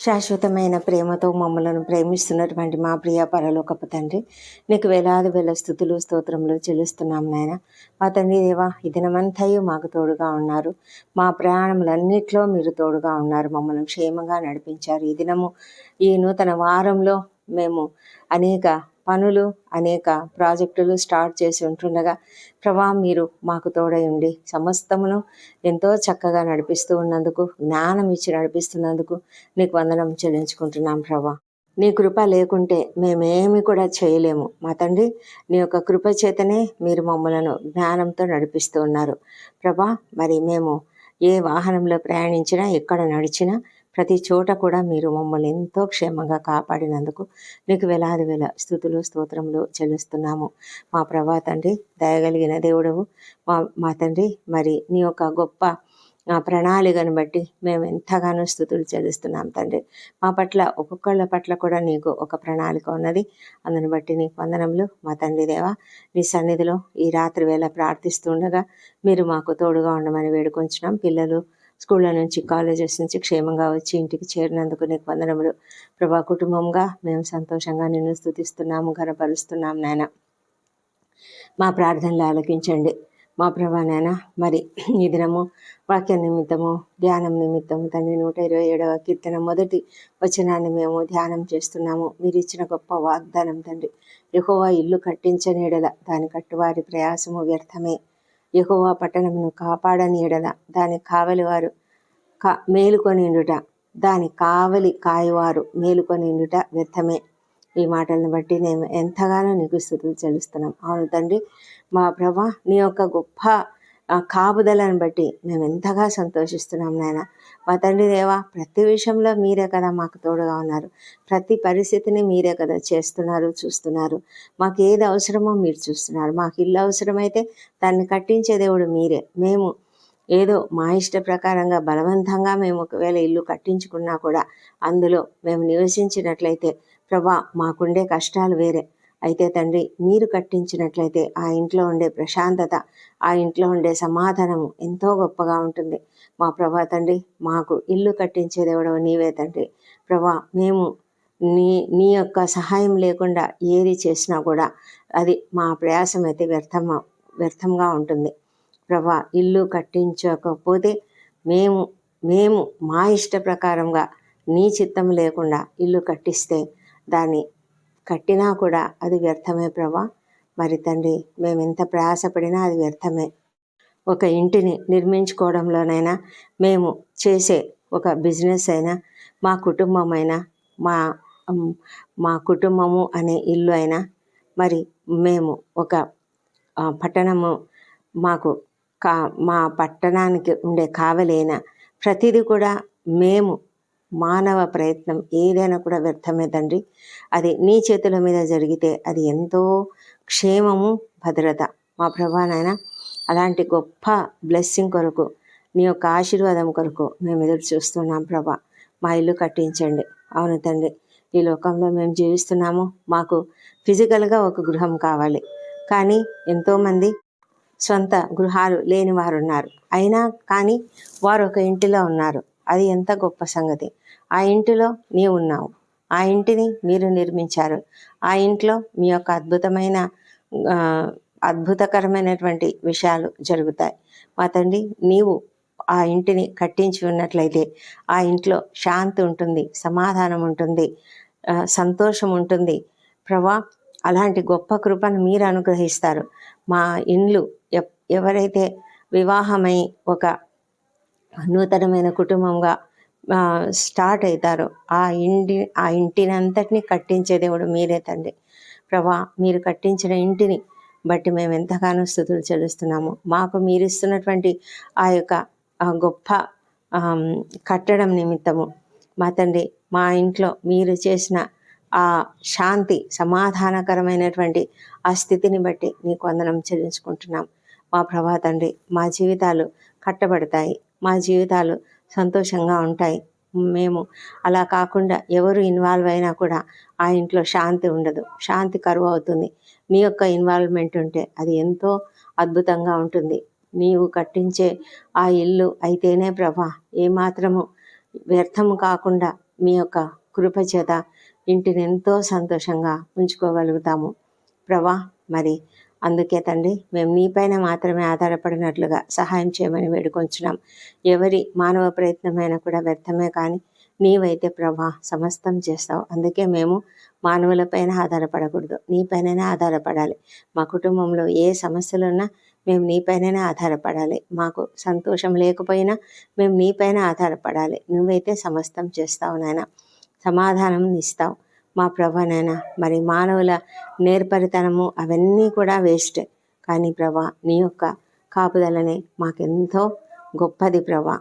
శాశ్వతమైన ప్రేమతో మమ్మలను ప్రేమిస్తున్నటువంటి మా ప్రియ పరలోకపు తండ్రి నీకు వేలాది వేల స్థుతులు స్తోత్రములు చెల్లిస్తున్నాం నాయన. మా తండ్రి దేవా ఈ మాకు తోడుగా ఉన్నారు. మా ప్రయాణములన్నిట్లో మీరు తోడుగా ఉన్నారు. మమ్మల్ని క్షేమంగా నడిపించారు. ఈ దినము ఈ నూతన వారంలో మేము అనేక పనులు అనేక ప్రాజెక్టులు స్టార్ట్ చేసి ఉంటుండగా ప్రభా మీరు మాకు తోడై ఉండి సమస్తమును ఎంతో చక్కగా నడిపిస్తూ ఉన్నందుకు జ్ఞానం ఇచ్చి నడిపిస్తున్నందుకు నీకు వందనం చెల్లించుకుంటున్నాం ప్రభా. నీ కృప లేకుంటే మేమేమి కూడా చేయలేము. మా తండ్రి నీ యొక్క కృప చేతనే మీరు మమ్మలను జ్ఞానంతో నడిపిస్తూ ఉన్నారు. ప్రభా మరి మేము ఏ వాహనంలో ప్రయాణించినా ఎక్కడ నడిచినా ప్రతి చోట కూడా మీరు మమ్మల్ని ఎంతో క్షేమంగా కాపాడినందుకు నీకు వేలాది వేల స్థుతులు స్తోత్రములు చెల్లిస్తున్నాము. మా ప్రభా తండ్రి దయగలిగిన దేవుడవు మా మా తండ్రి మరి నీ యొక్క గొప్ప ప్రణాళికను బట్టి మేము ఎంతగానో స్థుతులు చెల్లిస్తున్నాం తండ్రి. మా పట్ల ఒక్కొక్కళ్ళ పట్ల కూడా నీకు ఒక ప్రణాళిక ఉన్నది. అందుని బట్టి నీకు వందనములు మా తండ్రి దేవా నీ సన్నిధిలో ఈ రాత్రి వేళ ప్రార్థిస్తుండగా మీరు మాకు తోడుగా ఉండమని వేడుకొంచున్నాం. పిల్లలు స్కూళ్ళ నుంచి కాలేజెస్ నుంచి క్షేమంగా వచ్చి ఇంటికి చేరినందుకు నీకు వందనములు. ప్రభా కుటుంబంగా మేము సంతోషంగా నిన్ను స్థుతిస్తున్నాము ఘనపరుస్తున్నాం నాయన. మా ప్రార్థనలు ఆలకించండి. మా ప్రభా నాయన మరి ఈ దినము వాక్య నిమిత్తము ధ్యానం నిమిత్తము తండ్రి నూట ఇరవై ఏడవ కీర్తన మొదటి వచనాన్ని మేము ధ్యానం చేస్తున్నాము. మీరు ఇచ్చిన గొప్ప వాగ్దానం తండ్రి. యహోవా ఇల్లు కట్టించని ఎడల దాని కట్టువారి ప్రయాసము వ్యర్థమే. యెహోవా పట్టణమును కాపాడని ఎడల దాని కావలివారు కా మేలుకొనిండుట దాని కావలి కాయవారు మేలుకొనిండుట వ్యర్థమే. ఈ మాటలను బట్టి నేను ఎంతగానో నీకు స్థుతులు చెల్లిస్తున్నాం. అవును తండ్రి మా ప్రభా నీ యొక్క గొప్ప ఆ కాపుదలను బట్టి మేము ఎంతగా సంతోషిస్తున్నాం నాయన. మా తండ్రి దేవా ప్రతి విషయంలో మీరే కదా మాకు తోడుగా ఉన్నారు. ప్రతి పరిస్థితిని మీరే కదా చేస్తున్నారు చూస్తున్నారు. మాకు ఏది అవసరమో మీరు చూస్తున్నారు. మాకు ఇల్లు అవసరమైతే దాన్ని కట్టించే దేవుడు మీరే. మేము ఏదో మా ఇష్ట ప్రకారంగా బలవంతంగా మేము ఒకవేళ ఇల్లు కట్టించుకున్నా కూడా అందులో మేము నివసించినట్లయితే ప్రభా మాకుండే కష్టాలు వేరే. అయితే తండ్రి మీరు కట్టించినట్లయితే ఆ ఇంట్లో ఉండే ప్రశాంతత ఆ ఇంట్లో ఉండే సమాధానము ఎంతో గొప్పగా ఉంటుంది. మా ప్రభా తండ్రి మాకు ఇల్లు కట్టించే దేవుడు నీవే తండ్రి. ప్రభా మేము నీ నీ యొక్క సహాయం లేకుండా ఏది చేసినా కూడా అది మా ప్రయాసం అయితే వ్యర్థం వ్యర్థంగా ఉంటుంది. ప్రభా ఇల్లు కట్టించకపోతే మేము మేము మా ఇష్ట ప్రకారంగా నీ చిత్తం లేకుండా ఇల్లు కట్టిస్తే దాన్ని కట్టినా కూడా అది వ్యర్థమే ప్రభా. మరి తండ్రి మేము ఎంత ప్రయాసపడినా అది వ్యర్థమే. ఒక ఇంటిని నిర్మించుకోవడంలోనైనా మేము చేసే ఒక బిజినెస్ అయినా మా కుటుంబం అయినా మా మా కుటుంబము అనే ఇల్లు అయినా మరి మేము ఒక పట్టణము మాకు కా మా పట్టణానికి ఉండే కావలైన ప్రతిదీ కూడా మేము మానవ ప్రయత్నం ఏదైనా కూడా వ్యర్థమే తండ్రి. అది నీ చేతుల మీద జరిగితే అది ఎంతో క్షేమము భద్రత. మా ప్రభా నాయన అలాంటి గొప్ప బ్లెస్సింగ్ కొరకు నీ యొక్క ఆశీర్వాదం కొరకు మేము ఎదురు చూస్తున్నాం ప్రభా. మా ఇల్లు కట్టించండి. అవును తండ్రి ఈ లోకంలో మేము జీవిస్తున్నాము. మాకు ఫిజికల్గా ఒక గృహం కావాలి. కానీ ఎంతోమంది సొంత గృహాలు లేని వారు ఉన్నారు. అయినా కానీ వారు ఒక ఇంటిలో ఉన్నారు. అది ఎంత గొప్ప సంగతి. ఆ ఇంటిలో నీవు ఉన్నావు. ఆ ఇంటిని మీరు నిర్మించారు. ఆ ఇంట్లో మీ యొక్క అద్భుతమైన అద్భుతకరమైనటువంటి విషయాలు జరుగుతాయి. మా తండ్రి నీవు ఆ ఇంటిని కట్టించి ఉన్నట్లయితే ఆ ఇంట్లో శాంతి ఉంటుంది సమాధానం ఉంటుంది సంతోషం ఉంటుంది. ప్రభా అలాంటి గొప్ప కృపను మీరు అనుగ్రహిస్తారు. మా ఇండ్లు ఎవరైతే వివాహమై ఒక నూతనమైన కుటుంబంగా స్టార్ట్ అవుతారు. ఆ ఇంటి ఆ ఇంటిని అంతటినీ కట్టించే దేవుడు మీరే తండ్రి. ప్రభా మీరు కట్టించిన ఇంటిని బట్టి మేము ఎంతగానో స్థుతులు చెల్లిస్తున్నాము. మాకు మీరు ఇస్తున్నటువంటి ఆ యొక్క గొప్ప కట్టడం నిమిత్తము మా తండ్రి మా ఇంట్లో మీరు చేసిన ఆ శాంతి సమాధానకరమైనటువంటి ఆ స్థితిని బట్టి నీకు వందనం చెల్లించుకుంటున్నాం. మా ప్రభా తండ్రి మా జీవితాలు కట్టబడతాయి. మా జీవితాలు సంతోషంగా ఉంటాయి. మేము అలా కాకుండా ఎవరు ఇన్వాల్వ్ అయినా కూడా ఆ ఇంట్లో శాంతి ఉండదు. శాంతి కరువు అవుతుంది. నీ యొక్క ఇన్వాల్వ్మెంట్ ఉంటే అది ఎంతో అద్భుతంగా ఉంటుంది. నీవు కట్టించే ఆ ఇల్లు అయితేనే ప్రభా ఏమాత్రము వ్యర్థము కాకుండా మీ యొక్క కృపచేత ఇంటిని ఎంతో సంతోషంగా ఉంచుకోగలుగుతాము. ప్రభా మరి అందుకే తండ్రి మేము నీపైన మాత్రమే ఆధారపడినట్లుగా సహాయం చేయమని వేడుకొంచున్నాం. ఎవరి మానవ ప్రయత్నమైనా కూడా వ్యర్థమే కానీ నీవైతే ప్రభా సమస్తం చేస్తావు. అందుకే మేము మానవులపైన ఆధారపడకూడదు. నీపైననే ఆధారపడాలి. మా కుటుంబంలో ఏ సమస్యలు ఉన్నా మేము నీపైననే ఆధారపడాలి. మాకు సంతోషం లేకపోయినా మేము నీపైన ఆధారపడాలి. నువ్వైతే సమస్తం చేస్తావు నాయన. సమాధానం ఇస్తావు. మా ప్రభానైనా మరి మానవుల నేర్పరితనము అవన్నీ కూడా వేస్ట్. కానీ ప్రభా నీ యొక్క కాపుదలనే మాకెంతో గొప్పది ప్రభా.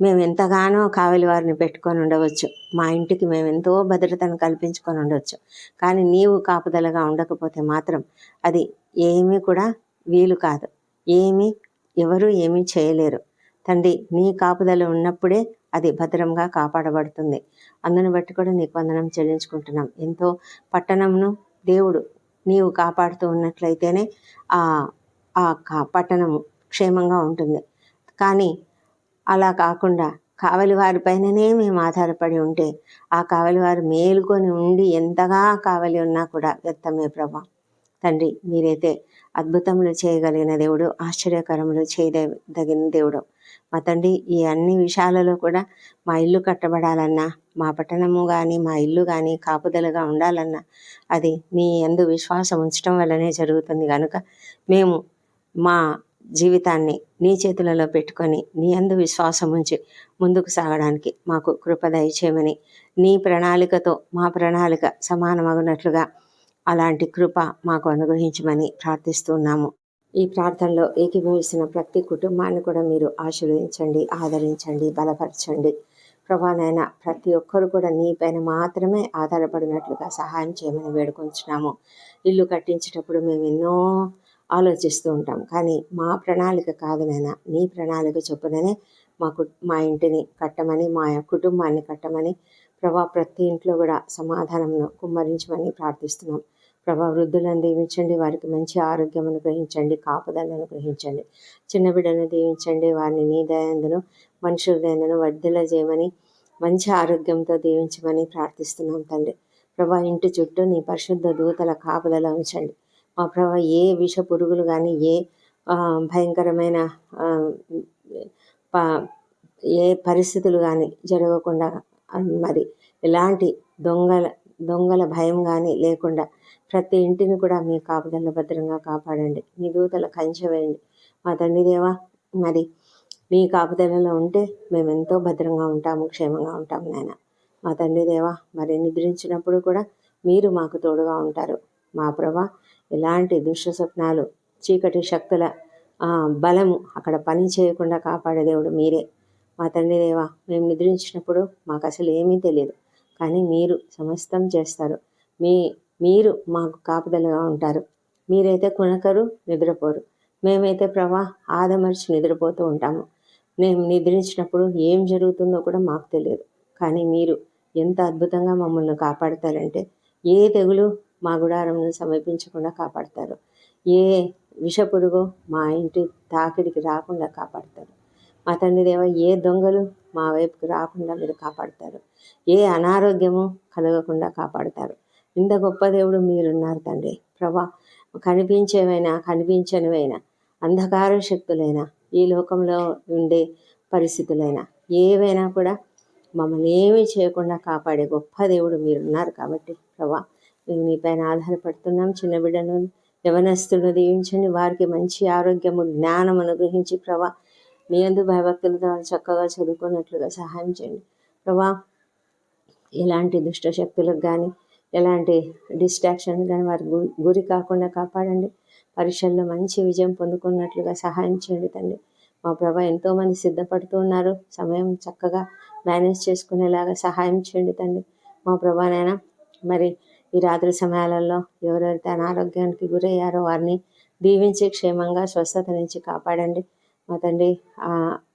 మేము ఎంతగానో కావలి వారిని పెట్టుకొని ఉండవచ్చు. మా ఇంటికి మేము ఎంతో భద్రతను కల్పించుకొని ఉండవచ్చు. కానీ నీవు కాపుదలగా ఉండకపోతే మాత్రం అది ఏమీ కూడా వీలు కాదు. ఏమీ ఎవరు ఏమీ చేయలేరు. తండ్రి నీ కాపుదల ఉన్నప్పుడే అది భద్రంగా కాపాడబడుతుంది. అందును బట్టి కూడా నీకు వందనం చెల్లించుకుంటున్నాం. ఎంతో పట్టణంను దేవుడు నీవు కాపాడుతూ ఉన్నట్లయితేనే ఆ ఆ కా పట్టణము క్షేమంగా ఉంటుంది. కానీ అలా కాకుండా కావలి వారిపైననే మేము ఆధారపడి ఉంటే ఆ కావలి వారు మేలుకొని ఉండి ఎంతగా కావలి ఉన్నా కూడా వ్యర్థమే ప్రభా. తండ్రి మీరైతే అద్భుతములు చేయగలిగిన దేవుడు ఆశ్చర్యకరములు చేయదగిన దేవుడు. మా తండ్రి ఈ అన్ని విషయాలలో కూడా మా ఇల్లు కట్టబడాలన్నా మా పట్టణము కానీ మా ఇల్లు కానీ కాపుదలుగా ఉండాలన్నా అది నీ ఎందు విశ్వాసం ఉంచడం వల్లనే జరుగుతుంది కనుక మేము మా జీవితాన్ని నీ చేతులలో పెట్టుకొని నీ అందు విశ్వాసం ఉంచి ముందుకు సాగడానికి మాకు కృప దయచేయమని నీ ప్రణాళికతో మా ప్రణాళిక సమానమగునట్లుగా అలాంటి కృప మాకు అనుగ్రహించమని ప్రార్థిస్తున్నాము. ఈ ప్రార్థనలో ఏకీభవిస్తున్న ప్రతి కుటుంబాన్ని కూడా మీరు ఆశీర్వదించండి ఆదరించండి బలపరచండి. ప్రభానైనా ప్రతి ఒక్కరు కూడా నీపైన మాత్రమే ఆధారపడినట్లుగా సహాయం చేయమని వేడుకొంచున్నాము. ఇల్లు కట్టించేటప్పుడు మేము ఎన్నో ఆలోచిస్తూ ఉంటాం. కానీ మా ప్రణాళిక కాదు నైనా నీ ప్రణాళిక చొప్పుననే మాకు మా ఇంటిని కట్టమని మా కుటుంబాన్ని కట్టమని ప్రభా ప్రతి ఇంట్లో కూడా సమాధానంను కుమ్మరించమని ప్రార్థిస్తున్నాం. ప్రభా వృద్ధులను దీవించండి వారికి మంచి ఆరోగ్యం అనుగ్రహించండి కాపుదలను గ్రహించండి చిన్న బిడ్డలను దీవించండి వారిని నీ దయందును మనుషుల దయందును వర్ధుల చేయమని మంచి ఆరోగ్యంతో దీవించమని ప్రార్థిస్తున్నాం తండ్రి. ప్రభా ఇంటి చుట్టూ నీ పరిశుద్ధ దూతల కాపుదల ఉంచండి. మా ప్రభా ఏ విష పురుగులు కానీ ఏ భయంకరమైన ఏ పరిస్థితులు కానీ జరగకుండా మరి ఎలాంటి దొంగల దొంగల భయం కానీ లేకుండా ప్రతి ఇంటిని కూడా మీ కాపుదల్లో భద్రంగా కాపాడండి. మీ దూతల కంచె వేయండి. మా తండ్రి దేవా మరి మీ కాపుదలలో ఉంటే మేము ఎంతో భద్రంగా ఉంటాము క్షేమంగా ఉంటాము నాయన. మా తండ్రి దేవా మరి నిద్రించినప్పుడు కూడా మీరు మాకు తోడుగా ఉంటారు. మా ప్రభా ఎలాంటి దుష్ట స్వప్నాలు చీకటి శక్తుల బలము అక్కడ పని చేయకుండా కాపాడే దేవుడు మీరే. మా తండ్రి దేవా మేము నిద్రించినప్పుడు మాకు అసలు ఏమీ తెలియదు. కానీ మీరు సమస్తం చేస్తారు. మీ మీరు మాకు కాపుదలగా ఉంటారు. మీరైతే కొనకరు నిద్రపోరు. మేమైతే ప్రభా ఆదమర్చి నిద్రపోతూ ఉంటాము. మేము నిద్రించినప్పుడు ఏం జరుగుతుందో కూడా మాకు తెలియదు. కానీ మీరు ఎంత అద్భుతంగా మమ్మల్ని కాపాడతారంటే ఏ తెగులు మా గుడారంను సమీపించకుండా కాపాడతారు. ఏ విషపురుగు మా ఇంటి తాకిడికి రాకుండా కాపాడతారు. మా తండ్రి దేవ ఏ దొంగలు మా వైపుకి రాకుండా మీరు కాపాడతారు. ఏ అనారోగ్యము కలగకుండా కాపాడతారు. ఇంత గొప్ప దేవుడు మీరున్నారు తండ్రి. ప్రభా కనిపించేవైనా కనిపించనివైనా అంధకార శక్తులైనా ఈ లోకంలో ఉండే పరిస్థితులైనా ఏవైనా కూడా మమ్మల్ని ఏమీ చేయకుండా కాపాడే గొప్ప దేవుడు మీరున్నారు కాబట్టి ప్రభా మేము నీపైన ఆధారపడుతున్నాం. చిన్న బిడ్డను యవనస్తులను దీవించండి. వారికి మంచి ఆరోగ్యము జ్ఞానం అనుగ్రహించి ప్రభా మీ అందు భయభక్తులతో చక్కగా చదువుకున్నట్లుగా సహాయం చేయండి. ప్రభా ఎలాంటి దుష్ట శక్తులకు కానీ ఎలాంటి డిస్ట్రాక్షన్ కానీ వారి గురి కాకుండా కాపాడండి. పరీక్షల్లో మంచి విజయం పొందుకున్నట్లుగా సహాయం చేయండి తండ్రి. మా ప్రభా ఎంతోమంది సిద్ధపడుతూ ఉన్నారు. సమయం చక్కగా మేనేజ్ చేసుకునేలాగా సహాయం చేయండి తండ్రి. మా ప్రభానైనా మరి ఈ రాత్రి సమయాలలో ఎవరెవరైతే అనారోగ్యానికి గురయ్యారో వారిని దీవించి క్షేమంగా స్వస్థత నుంచి కాపాడండి. మా తండ్రి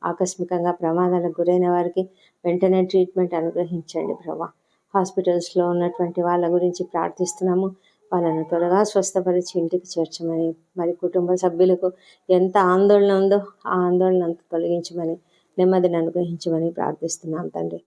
ఆకస్మికంగా ప్రమాదాలకు గురైన వారికి వెంటనే ట్రీట్మెంట్ అనుగ్రహించండి ప్రభా. హాస్పిటల్స్లో ఉన్నటువంటి వాళ్ళ గురించి ప్రార్థిస్తున్నాము. వాళ్ళను త్వరగా స్వస్థపరిచి ఇంటికి చేర్చమని మరి కుటుంబ సభ్యులకు ఎంత ఆందోళన ఉందో ఆ ఆందోళన అంత తొలగించమని నెమ్మదిని అనుగ్రహించమని ప్రార్థిస్తున్నాం తండ్రి.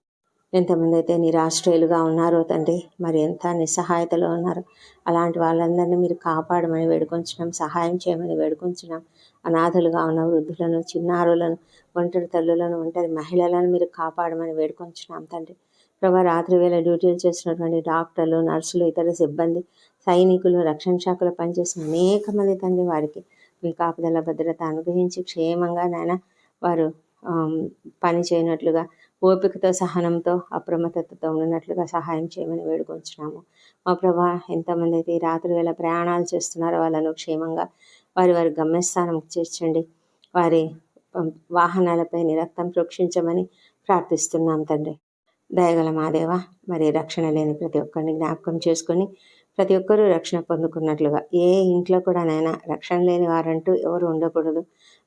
ఎంతమంది అయితే నిరాశ్రయులుగా ఉన్నారో తండ్రి మరి ఎంత నిస్సహాయతలో ఉన్నారో అలాంటి వాళ్ళందరినీ మీరు కాపాడమని వేడుకొంచున్నాం సహాయం చేయమని వేడుకొంచున్నాం. అనాథలుగా ఉన్న వృద్ధులను చిన్నారులను ఒంటరి తల్లులను ఒంటరి మహిళలను మీరు కాపాడమని వేడుకొంచున్నాం తండ్రి. ప్రభా రాత్రి వేళ డ్యూటీలు చేసినటువంటి డాక్టర్లు నర్సులు ఇతర సిబ్బంది సైనికులు రక్షణ శాఖలో పనిచేసిన అనేక మంది తండ్రి వారికి మీ కాపుదల భద్రత అనుగ్రహించి క్షేమంగా నాయన వారు పని చేయనట్లుగా ఓపికతో సహనంతో అప్రమత్తతతో ఉన్నట్లుగా సహాయం చేయమని వేడుకొంచున్నాము. మా ప్రభా ఎంతమంది అయితే ఈ రాత్రి వేళ ప్రయాణాలు చేస్తున్నారో వాళ్ళను క్షేమంగా వారి వారి గమ్యస్థానంకి చేర్చండి. వారి వాహనాలపై నీ రక్తం ప్రోక్షించమని ప్రార్థిస్తున్నాం తండ్రి. దయగల మాదేవ మరి రక్షణ లేని ప్రతి ఒక్కరిని జ్ఞాపకం చేసుకొని ప్రతి ఒక్కరూ రక్షణ పొందుకున్నట్లుగా ఏ ఇంట్లో కూడా నైనా రక్షణ లేని వారంటూ ఎవరు ఉండకూడదు.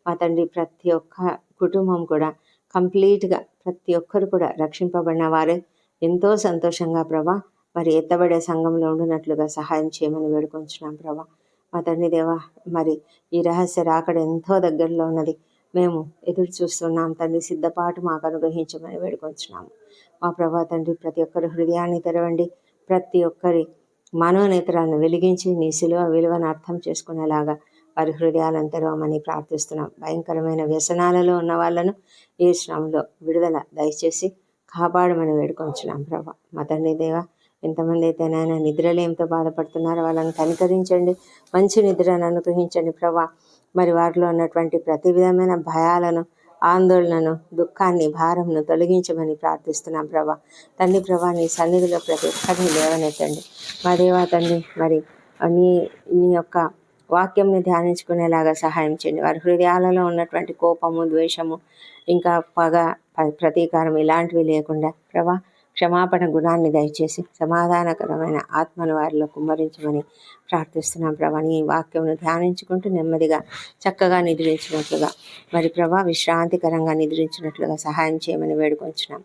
మా తండ్రి ప్రతి ఒక్క కుటుంబం కూడా కంప్లీట్గా ప్రతి ఒక్కరు కూడా రక్షింపబడిన వారే ఎంతో సంతోషంగా ప్రభా మరి ఎత్తబడే సంఘంలో ఉండినట్లుగా సహాయం చేయమని వేడుకొంచున్నాం ప్రభా. మా తండ్రి దేవా మరి ఈ రహస్య రాకడ ఎంతో దగ్గరలో ఉన్నది. మేము ఎదురు చూస్తున్నాం తండ్రి సిద్ధపాటు మాకు అనుగ్రహించమని వేడుకొంచున్నాము. మా ప్రభా తండ్రి ప్రతి ఒక్కరి హృదయాన్ని తెరవండి. ప్రతి ఒక్కరి మనోనేతరాలను వెలిగించి నీ శిలువ విలువను అర్థం చేసుకునేలాగా వారి హృదయాలను తెరవమని ప్రార్థిస్తున్నాం. భయంకరమైన వ్యసనాలలో ఉన్న వాళ్ళను ఈ శ్రమలో విడుదల దయచేసి కాపాడమని వేడుకొంచున్నాం ప్రభా. మా తండ్రి దేవ ఎంతమంది అయితే నాయన నిద్రలేమితో బాధపడుతున్నారో వాళ్ళని కనికరించండి. మంచి నిద్రను అనుగ్రహించండి ప్రభా. మరి వారిలో ఉన్నటువంటి ప్రతి విధమైన భయాలను ఆందోళనను దుఃఖాన్ని భారంను తొలగించమని ప్రార్థిస్తున్నాం ప్రభా. తండ్రి ప్రభా నీ సన్నిధిలో ప్రతి ఒక్కరిని లేవనెత్తండి. మా దేవా తండ్రి మరి నీ నీ యొక్క వాక్యంని ధ్యానించుకునేలాగా సహాయం చేయండి. వారి హృదయాలలో ఉన్నటువంటి కోపము ద్వేషము ఇంకా పగ ప్రతీకారం ఇలాంటివి లేకుండా ప్రభా క్షమాపణ గుణాన్ని దయచేసి సమాధానకరమైన ఆత్మను వారిలో కుమ్మరించమని ప్రార్థిస్తున్నాం ప్రభా. నీ వాక్యంను ధ్యానించుకుంటూ నెమ్మదిగా చక్కగా నిద్రించినట్లుగా మరి ప్రభా విశ్రాంతికరంగా నిద్రించినట్లుగా సహాయం చేయమని వేడుకొంచున్నాం.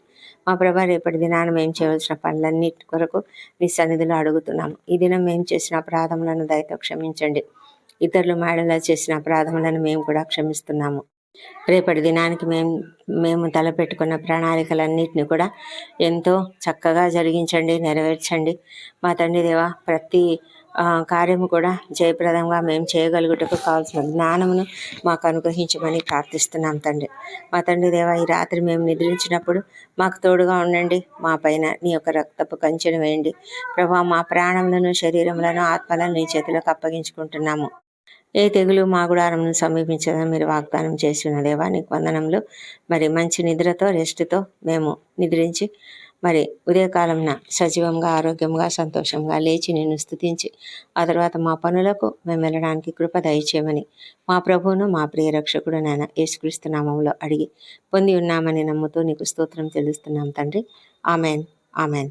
మా ప్రభా రేపటి దినాన మేము చేయవలసిన పనులన్నిటి కొరకు మీ సన్నిధిలో అడుగుతున్నాము. ఈ దినం మేము చేసిన అపరాధములను దయతో క్షమించండి. ఇతరులు మేడలా చేసిన అపరాధములను మేము కూడా క్షమిస్తున్నాము. రేపటి దినానికి మేము మేము తలపెట్టుకున్న ప్రణాళికలన్నిటిని కూడా ఎంతో చక్కగా జరిగించండి నెరవేర్చండి. మా తండ్రి దేవ ప్రతి కార్యము కూడా జయప్రదంగా మేము చేయగలుగుటకు కావాల్సిన జ్ఞానమును మాకు అనుగ్రహించమని ప్రార్థిస్తున్నాం తండ్రి. మా తండ్రి దేవ ఈ రాత్రి మేము నిద్రించినప్పుడు మాకు తోడుగా ఉండండి మా పైన నీ యొక్క రక్తపు కంచెను వేయండి. ప్రభా మా ప్రాణములను శరీరములను ఆత్మలను నీ చేతిలోకి అప్పగించుకుంటున్నాము. ఏ తెగులు మా గుడారంను సమీపించదని మీరు వాగ్దానం చేసి ఉన్నదేవా? నీకు వందనంలో మరి మంచి నిద్రతో రెస్ట్తో మేము నిద్రించి మరి ఉదయకాలంన సజీవంగా ఆరోగ్యంగా సంతోషంగా లేచి నిన్ను స్తుతించి ఆ తర్వాత మా పనులకు మేము వెళ్ళడానికి కృప దయచేయమని మా ప్రభువును మా ప్రియ రక్షకుడు నాయన యేసుక్రీస్తు నామంలో అడిగి పొంది ఉన్నామని నమ్ముతూ నీకు స్తోత్రం తెలుస్తున్నాం తండ్రి. ఆమెన్. ఆమెన్.